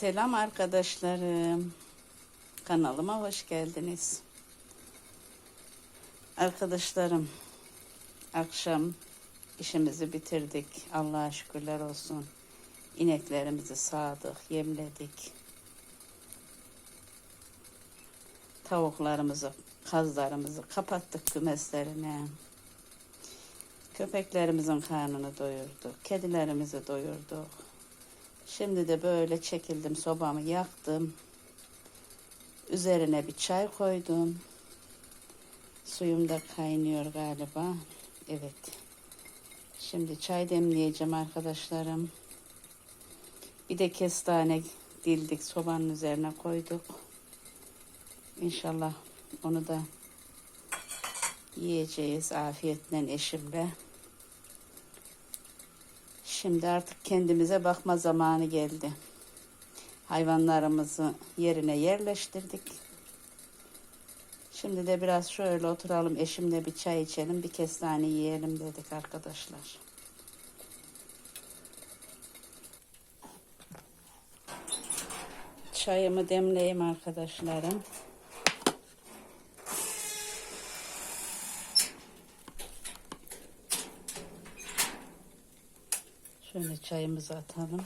Selam arkadaşlarım. Kanalıma hoş geldiniz. Arkadaşlarım, akşam işimizi bitirdik. Allah'a şükürler olsun. İneklerimizi sağdık, yemledik. Tavuklarımızı, kazlarımızı kapattık kümeslerine. Köpeklerimizin karnını doyurduk. Kedilerimizi doyurduk. Şimdi de böyle çekildim sobamı yaktım. Üzerine bir çay koydum. Suyum da kaynıyor galiba. Evet. Şimdi çay demleyeceğim arkadaşlarım. Bir de kestane dildik sobanın üzerine koyduk. İnşallah onu da yiyeceğiz afiyetle eşimle. Şimdi artık kendimize bakma zamanı geldi. Hayvanlarımızı yerine yerleştirdik. Şimdi de biraz şöyle oturalım eşimle bir çay içelim bir kestane yiyelim dedik arkadaşlar. Çayımı demleyeyim arkadaşlarım. Şöyle çayımızı atalım.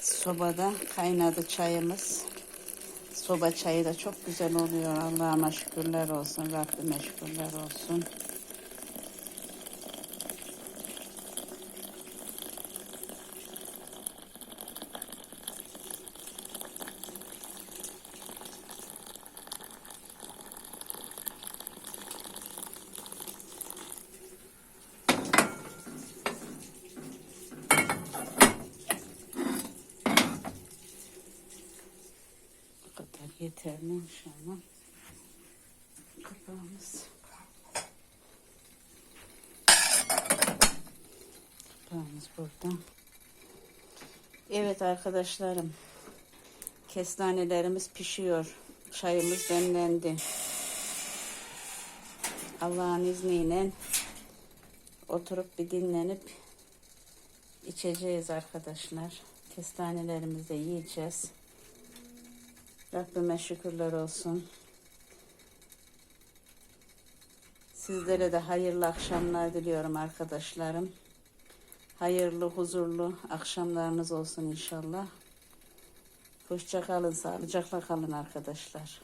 Sobada kaynadı çayımız. Soba çayı da çok güzel oluyor. Allah'ıma şükürler olsun. Rabbime şükürler olsun. Kadar yeterli inşallah. Kapağımız. Kapağımız burada. Evet arkadaşlarım. Kestanelerimiz pişiyor. Çayımız demlendi. Allah'ın izniyle oturup bir dinlenip içeceğiz arkadaşlar. Kestanelerimizi yiyeceğiz. Rabbime şükürler olsun. Sizlere de hayırlı akşamlar diliyorum arkadaşlarım. Hayırlı, huzurlu akşamlarınız olsun inşallah. Hoşça kalın, sağlıcakla kalın arkadaşlar.